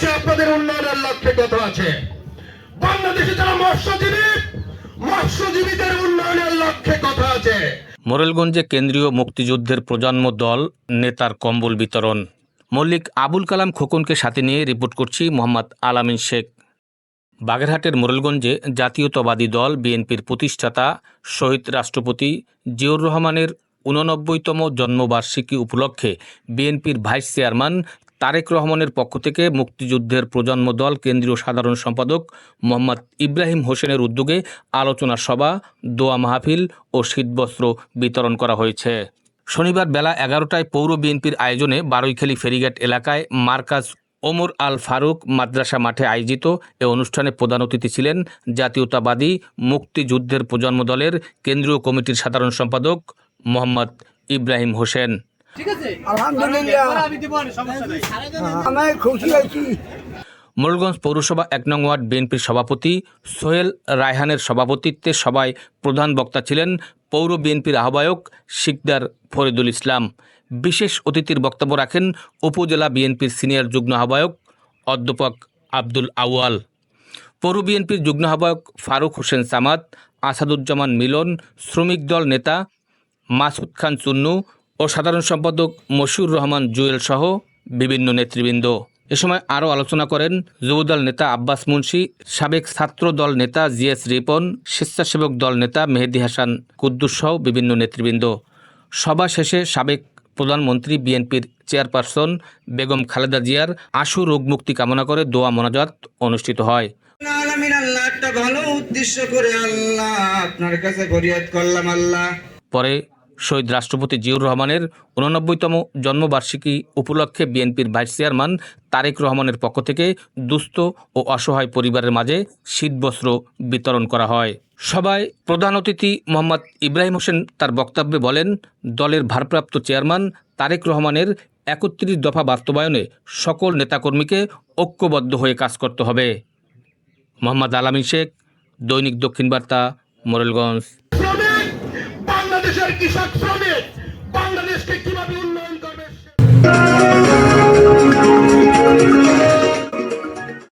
আছে, আপনাদের উন্নয়নের লক্ষ্যে কত আছে? বাংলাদেশে যারা মৎস্যজীবী, মৎস্যজীবীদের উন্নয়নের লক্ষ্যে কত আছে? মোরেলগঞ্জে কেন্দ্রীয় মুক্তিযুদ্ধের প্রজন্ম দল, নেতার কম্বল বিতরণ। মল্লিক আবুল কালাম খোকনকে সাথে নিয়ে রিপোর্ট করছি মোহাম্মদ আলামিন শেখ। বাগেরহাটের মোরেলগঞ্জে জাতীয়তাবাদী দল, বিএনপির প্রতিষ্ঠাতা, শহীদ রাষ্ট্রপতি জিয়ুর রহমানের উননব্বইতম জন্মবার্ষিকী উপলক্ষে বিএনপির ভাইস চেয়ারম্যান তারেক রহমানের পক্ষ থেকে মুক্তিযুদ্ধের প্রজন্ম দল কেন্দ্রীয় সাধারণ সম্পাদক মোহাম্মদ ইব্রাহিম হোসেনের উদ্যোগে আলোচনা সভা, দোয়া মাহফিল ও শীতবস্ত্র বিতরণ করা হয়েছে। শনিবার বেলা এগারোটায় পৌর বিএনপির আয়োজনে বারৈখালী ফেরিঘাট এলাকায় মার্কাজ ওমর আল ফারুক মাদ্রাসা মাঠে আয়োজিত এ অনুষ্ঠানে প্রধান অতিথি ছিলেন জাতীয়তাবাদী মুক্তিযুদ্ধের প্রজন্ম দলের কেন্দ্রীয় কমিটির সাধারণ সম্পাদক মোহাম্মদ ইব্রাহিম হোসেন। আলহামদুলিল্লাহ। আমি দিব না, সমস্যা নাই। আমি খুশি আছি। মোরগঞ্জ পৌরসভা এক নং ওয়ার্ড বিএনপির সভাপতি সোহেল রায়হানের সভাপতিত্বে সভায় প্রধান বক্তা ছিলেন পৌর বিএনপির আহ্বায়ক শিকদার ফরিদুল ইসলাম। বিশেষ অতিথির বক্তব্য রাখেন উপজেলা বিএনপির সিনিয়র যুগ্ম আহ্বায়ক অধ্যাপক আব্দুল আউয়াল। পৌর বিএনপির যুগ্ম আহ্বায়ক ফারুক হোসেন সামাদ আসাদুজ্জামান মিলন শ্রমিক দল নেতা মাসুদ খান চুন্নু ও সাধারণ সম্পাদক মশিউর রহমান জুয়েল সহ বিভিন্ন নেতৃবৃন্দ। এ সময় আরও আলোচনা করেন যুবদল নেতা আব্বাস মুন্সি সাবেক ছাত্র দল নেতা জিএস রিপন স্বেচ্ছাসেবক দল নেতা মেহেদি হাসান কুদ্দুস সহ বিভিন্ন নেতৃবৃন্দ। সভা শেষে সাবেক প্রধানমন্ত্রী বিএনপির চেয়ারপারসন বেগম খালেদা জিয়ার আশু রোগ মুক্তি কামনা করে দোয়া মোনাজাত অনুষ্ঠিত হয়। ভালো উদ্দেশ্য করে আল্লাহ আপনার কাছে করলাম আল্লাহ। পরে শহীদ রাষ্ট্রপতি জিয়াউর রহমানের উননব্বইতম জন্মবার্ষিকী উপলক্ষে বিএনপির ভাইস চেয়ারম্যান তারেক রহমানের পক্ষ থেকে দুস্থ ও অসহায় পরিবারের মাঝে শীতবস্ত্র বিতরণ করা হয়। সভায় প্রধান অতিথি মোহাম্মদ ইব্রাহিম হোসেন তার বক্তব্যে বলেন, দলের ভারপ্রাপ্ত চেয়ারম্যান তারেক রহমানের একত্রিশ দফা বাস্তবায়নে সকল নেতাকর্মীকে ঐক্যবদ্ধ হয়ে কাজ করতে হবে। মোহাম্মদ আলামিন শেখ, দৈনিক দক্ষিণ বার্তা, মোরেলগঞ্জ। বাংলাদেশের কৃষক শ্রমিক বাংলাদেশকে কীভাবে উন্নয়ন করবে